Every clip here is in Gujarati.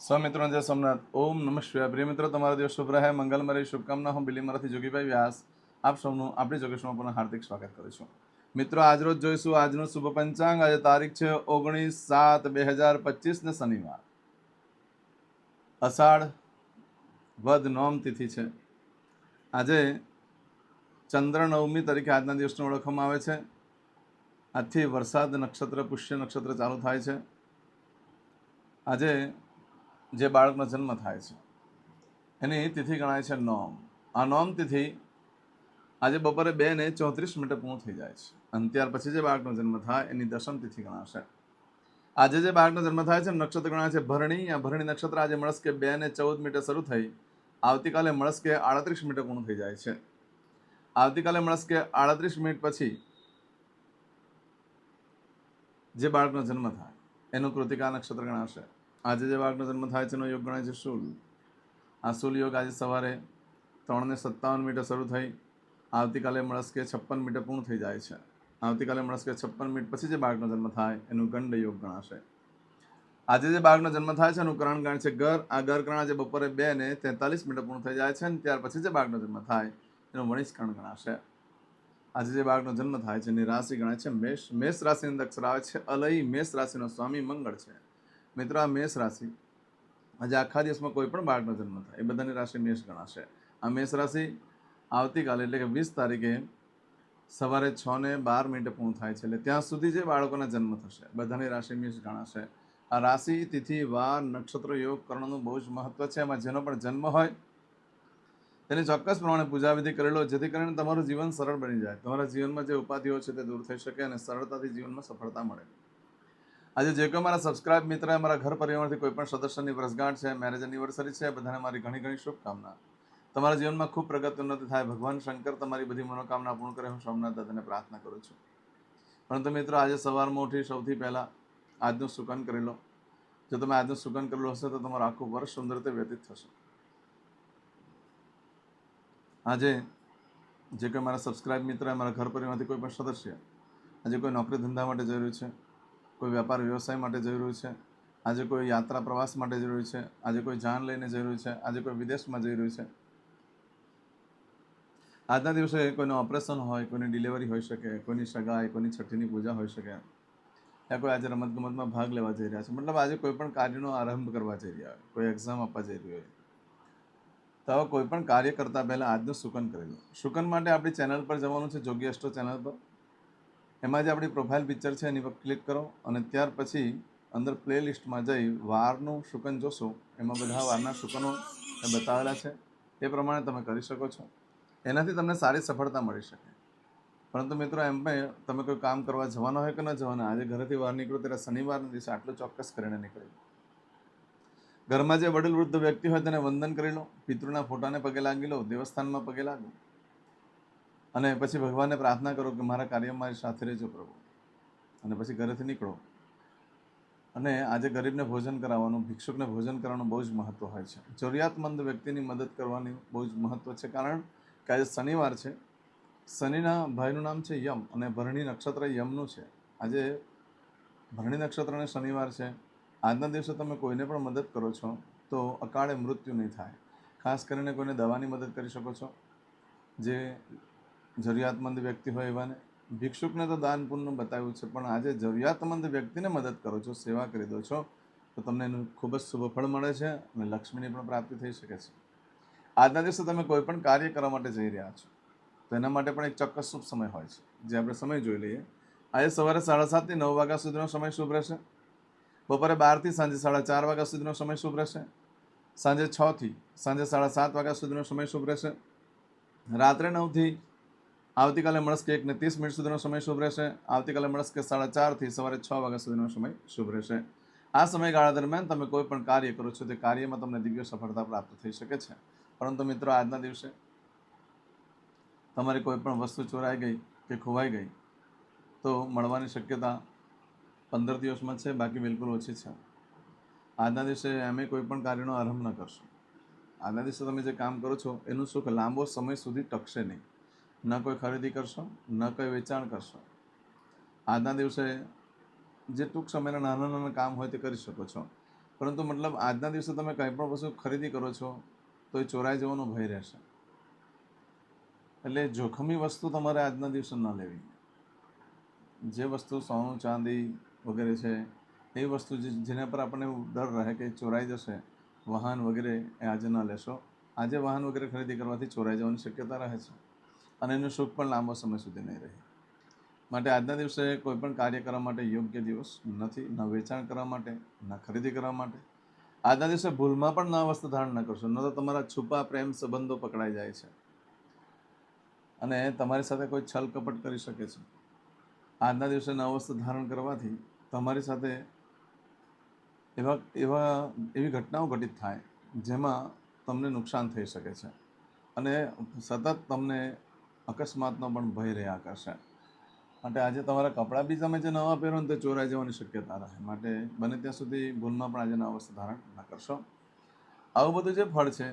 સ્વમિત્રો જય સોમનાથ, ઓમ નમઃ પ્રિય મિત્રો, તમારો દિવસ શુભ રહે. મંગલમય શુભકામના. હું બિલીમરાથી જોગીભાઈ વ્યાસ. આપ સૌનું આપણી જોગેશમાં પણ હાર્દિક સ્વાગત કરું છું. મિત્રો આજરોજ જોઈશું આજનું શુભ પંચાંગ. આજે તારીખ છે ઓગણીસ સાત બે હજાર પચીસને શનિવાર. અષાઢ વદ નોમ તિથિ છે. આજે ચંદ્ર નવમી તરીકે આજના દિવસને ઓળખવામાં આવે છે. આજથી વરસાદ નક્ષત્ર, પુષ્ય નક્ષત્ર ચાલુ થાય છે. આજે જે બાળકનો જન્મ થાય છે. એની તિથિ ગણાય છે નોમ. આ નોમ તિથિ આજે બપોરે બે ને ચોત્રીસ મિનિટે પૂર્ણ થઈ જાય છે. અને ત્યાર પછી જે બાળકનો જન્મ થાય, એની દશમ તિથિ ગણાશે. આજે જે બાળકનો જન્મ થાય છે નક્ષત્ર ગણાય છે ભરણી. આ ભરણી નક્ષત્ર આજે મળસ્કે બે ને ચૌદ મિનિટે શરૂ થઈ. આવતીકાલે મળસ્કે આડત્રીસ મિનિટે પૂર્ણ થઈ જાય છે. આવતીકાલે મળસ્કે આડત્રીસ મિનિટ પછી જે બાળકનો જન્મ થાય, એનું કૃતિકા નક્ષત્ર ગણાશે. આજે જે વાઘનો જન્મ થાય છે એનો યોગ ગણાય છે શૂલ આ શૂલ યોગ આજે સવારે ત્રણને સત્તાવન મિનિટે શરૂ થઈ, આવતીકાલે મળસ્કે છપ્પન મિનિટે પૂર્ણ થઈ જાય છે. આવતીકાલે મળસ્કે છપ્પન મિનિટ પછી જે બાળકનો જન્મ થાય, એનું ગંડ યોગ ગણાશે. આજે જે બાળકનો જન્મ થાય છે એનું કરણ ગણ છે ગર. આ ગર કરણ આજે બપોરે બે ને તેતાલીસ મિનિટે પૂર્ણ થઈ જાય છે અને ત્યાર પછી જે બાળકનો જન્મ થાય, એનું વણિષ કરણ ગણાશે. આજે જે બાળકનો જન્મ થાય છે એની રાશિ ગણાય છે મેષ. મેષ રાશિની અંદર અક્ષર આવે છે અલય. મેષ રાશિનો સ્વામી મંગળ છે. મિત્રો, આ મેષ રાશિ આજે આખા દિવસમાં કોઈ પણ બાળકનો જન્મ થાય, એ બધાની રાશિ મેષ ગણાશે. આ મેષ રાશિ આવતીકાલે એટલે કે વીસ તારીખે સવારે છ ને બાર મિનિટે પૂર્ણ થાય છે, એટલે ત્યાં સુધી જે બાળકોના જન્મ થશે, બધાની રાશિ મેષ ગણાશે. આ રાશિ, તિથિ, વાર, નક્ષત્ર, યોગ કરણનું બહુ જ મહત્વ છે. એમાં જેનો પણ જન્મ હોય, તેની ચોક્કસ પ્રમાણે પૂજા વિધિ કરેલો જેથી કરીને તમારું જીવન સરળ બની જાય. તમારા જીવનમાં જે ઉપાધિઓ છે તે દૂર થઈ શકે અને સરળતાથી જીવનમાં સફળતા મળે. આજે જે કોઈ મારા સબસ્ક્રાઇબ મિત્ર મારા ઘર પરિવારથી કોઈ પણ સદસ્યની વર્ષગાંઠ છે મેરેજ એનિવર્સરી છે, બધાને મારી ઘણી ઘણી શુભકામના. તમારા જીવનમાં ખૂબ પ્રગતિ ઉન્નતિ થાય. ભગવાન શંકર તમારી બધી મનોકામના પૂર્ણ કરે. હું સોમનાથ દાદાને પ્રાર્થના કરું છું. પરંતુ મિત્રો, આજે સવારમાં ઉઠી સૌથી પહેલાં આજનું સુકન કરી લો. જો તમે આજનું સુકન કરેલું હશે, તો તમારું આખું વર્ષ સુંદર રીતે વ્યતીત થશે. આજે જે કોઈ મારા સબસ્ક્રાઇબ મિત્ર મારા ઘર પરિવારમાંથી કોઈ પણ સદસ્ય આજે કોઈ નોકરી ધંધા માટે જઈ છે કોઈ વ્યાપાર વ્યવસાય માટે જઈ રહ્યું છે, આજે કોઈ યાત્રા પ્રવાસ માટે જઈ રહ્યું છે, આજે કોઈ જાન લઈને જઈ રહ્યું છે, આજે કોઈ વિદેશમાં જઈ રહ્યું છે. આજના દિવસે કોઈનું ઓપરેશન હોય, કોઈની ડિલિવરી હોઈ શકે, કોઈની સગાઈ, કોઈની છઠ્ઠીની પૂજા હોઈ શકે, યા કોઈ આજે રમતગમતમાં ભાગ લેવા જઈ રહ્યા છે, મતલબ આજે કોઈ પણ કાર્યનો આરંભ કરવા જઈ રહ્યા હોય, કોઈ એક્ઝામ આપવા જઈ રહ્યું હોય. તો કોઈ પણ કાર્ય કરતાં પહેલાં આજનું સુકન કરી લો. સુકન માટે આપણી ચેનલ પર જવાનું છે, જોગી અષ્ટો ચેનલ પર. એમાં જે આપણી પ્રોફાઇલ પિક્ચર છે એની પર ક્લિક કરો અને ત્યાર પછી અંદર પ્લે લિસ્ટમાં જઈ વારનું શુકન જોશો. એમાં બધા વારના શુકનો બતાવેલા છે. એ પ્રમાણે તમે કરી શકો છો. એનાથી તમને સારી સફળતા મળી શકે. પરંતુ મિત્રો એમ પણ તમે કોઈ કામ કરવા જવાના હોય કે ન જવાના, આજે ઘરેથી બહાર નીકળો ત્યારે શનિવારના દિવસે આટલું ચોક્કસ કરીને નીકળી ઘરમાં જે વડીલ વૃદ્ધ વ્યક્તિ હોય તેને વંદન કરી લો. પિતૃના ફોટાને પગે લાગી લો, દેવસ્થાનમાં પગે લાગો. અને પછી ભગવાનને પ્રાર્થના કરો કે મારા કાર્યમાં મારી સાથે રહેજો પ્રભુ. અને પછી ઘરેથી નીકળો. અને આજે ગરીબને ભોજન કરાવવાનું, ભિક્ષુકને ભોજન કરવાનું બહુ જ મહત્ત્વ હોય છે. જરૂરિયાતમંદ વ્યક્તિની મદદ કરવાની બહુ જ મહત્ત્વ છે. કારણ કે આજે શનિવાર છે. શનિના ભાઈનું નામ છે યમ અને ભરણી નક્ષત્ર યમનું છે. આજે ભરણી નક્ષત્ર અને શનિવાર છે. આજના દિવસે તમે કોઈને પણ મદદ કરો છો તો અકાળે મૃત્યુ નહીં થાય. ખાસ કરીને કોઈને દવાની મદદ કરી શકો છો. જે જરૂરિયાતમંદ વ્યક્તિ હોય એવાને. ભિક્ષુકને તો દાન પુણ્ય બતાવ્યું છે, પણ આજે જરૂરિયાતમંદ વ્યક્તિને મદદ કરો છો, સેવા કરી દો છો, તો તમને એનું ખૂબ જ શુભ ફળ મળે છે અને લક્ષ્મીની પણ પ્રાપ્તિ થઈ શકે છે. આજના દિવસે તમે કોઈ પણ કાર્ય કરવા માટે જઈ રહ્યા છો, તો એના માટે પણ એક ચોક્કસ શુભ સમય હોય છે. જે આપણે સમય જોઈ લઈએ. આજે સવારે સાડા સાતથી નવ વાગ્યા સુધીનો સમય શુભ રહેશે. બપોરે બારથી સાંજે સાડા ચાર વાગ્યા સુધીનો સમય શુભ રહેશે. સાંજે છથી સાંજે સાડા સાત વાગ્યા સુધીનો સમય શુભ રહેશે. રાત્રે નવથી આવતીકાલે મળસ્કે એકને ત્રીસ મિનિટ સુધીનો સમય શુભ રહેશે. આવતીકાલે મળસ્કે સાડા ચારથી સવારે છ વાગ્યા સુધીનો સમય શુભ રહેશે. આ સમયગાળા દરમિયાન તમે કોઈ પણ કાર્ય કરો છો તે કાર્યમાં તમને દિવ્ય સફળતા પ્રાપ્ત થઈ શકે છે. પરંતુ મિત્રો, આજના દિવસે તમારી કોઈ પણ વસ્તુ ચોરાઈ ગઈ કે ખોવાઈ ગઈ, તો મળવાની શક્યતા પંદર દિવસમાં છે, બાકી બિલકુલ ઓછી છે. આજના દિવસે અમે કોઈ પણ કાર્યનો આરંભ ન કરશો. આજના દિવસે તમે જે કામ કરો છો, એનું સુખ લાંબો સમય સુધી ટકશે નહીં. ન કોઈ ખરીદી કરશો, ન કોઈ વેચાણ કરશો. આજના દિવસે જે ટૂંક સમયના નાના નાના કામ હોય તે કરી શકો છો. પરંતુ મતલબ આજના દિવસે તમે કંઈ પણ વસ્તુ ખરીદી કરો છો, તો એ ચોરાઈ જવાનો ભય રહેશે. એટલે જોખમી વસ્તુ તમારે આજના દિવસે ન લેવી. જે વસ્તુ સોનું, ચાંદી વગેરે છે, એ વસ્તુ જેના પર આપણને ડર રહે કે ચોરાઈ જશે, વાહન વગેરે એ આજે ન લેશો. આજે વાહન વગેરે ખરીદી કરવાથી ચોરાઈ જવાની શક્યતા રહે છે. અને એનું સુખ પણ લાંબો સમય સુધી નહીં રહે. માટે આજના દિવસે કોઈપણ કાર્ય કરવા માટે યોગ્ય દિવસ નથી, ન વેચાણ કરવા માટે, ન ખરીદી કરવા માટે. આજના દિવસે ભૂલમાં પણ ન વસ્ત્ર ધારણ ન કરશો, ન તો તમારા છુપા પ્રેમ સંબંધો પકડાઈ જાય છે. અને તમારી સાથે કોઈ છલ કપટ કરી શકે છે. આજના દિવસે ન વસ્ત્ર ધારણ કરવાથી તમારી સાથે એવા એવા, એવી ઘટનાઓ ઘટિત થાય, જેમાં તમને નુકસાન થઈ શકે છે. અને સતત તમને અકસ્માતનો પણ ભય રહ્યા કરશે. માટે આજે તમારા કપડાં બી તમે જે નવા પહેરો ને તે ચોરાઈ જવાની શક્યતા રહે. માટે બને ત્યાં સુધી ભૂલમાં પણ આજે નવા વસ્તુ ધારણ ન કરશો. આવું બધું જે ફળ છે,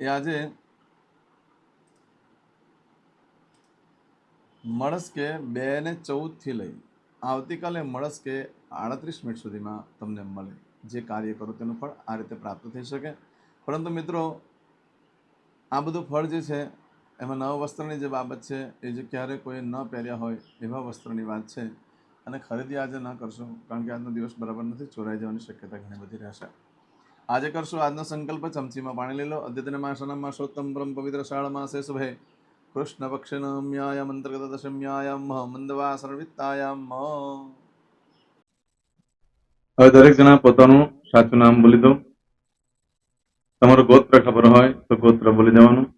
એ આજે મળસ્કે બે ને ચૌદથી લઈ આવતીકાલે મળસ્કે આડત્રીસ મિનિટ સુધીમાં તમને મળે. જે કાર્ય કરો તેનું ફળ આ રીતે પ્રાપ્ત થઈ શકે. પરંતુ મિત્રો, આ બધું ફળ જે છે એમાં નવા વસ્ત્રની જે બાબત છે, એ જે ક્યારે કોઈ ન પહેર્યા હોય, એવા વસ્ત્રની વાત છે. અને ખરીદી આજે ન કરશો, કારણ કે આજનો દિવસ બરાબર નથી, ચોરાઈ જવાની શક્યતા ઘણી બધી રહેશે. આજે કરશો આજનો સંકલ્પ, ચમચીમાં પાણી લઈ લો. અદ્યતન માસના માસોત્તમ બ્રહ્મ પવિત્ર શાળ માસે શુભે. કૃષ્ણ પક્ષિનમ્યાયામ અંતર્ગત દશમ્યાયામ, મંદવા સર્વિતાયામ હવે દરેક જણા પોતાનું સાચું નામ બોલી દો. તમારું ગોત્ર ખબર હોય તો ગોત્ર બોલી દેવાનું.